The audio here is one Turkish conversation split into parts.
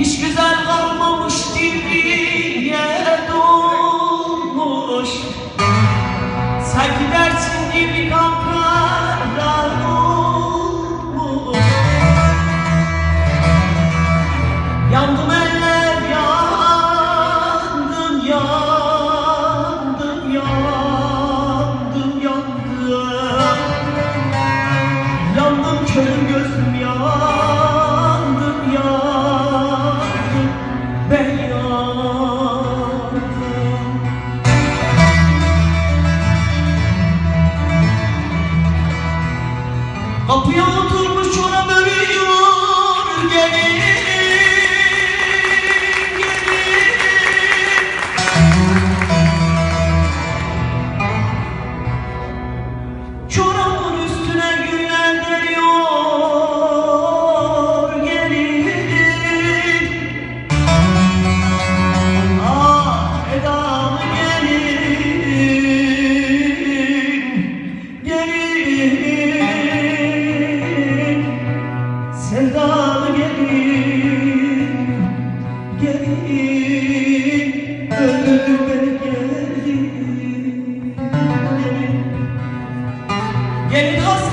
Hiç güzel kalmamış diye dolmuş. Sen gidersin Kapıya oturmuş ona bölüyor gelin Sevdalı gelin, gelin Öldürdü beni gelin Gelin dost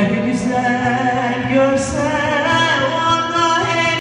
Gel güzel görsen.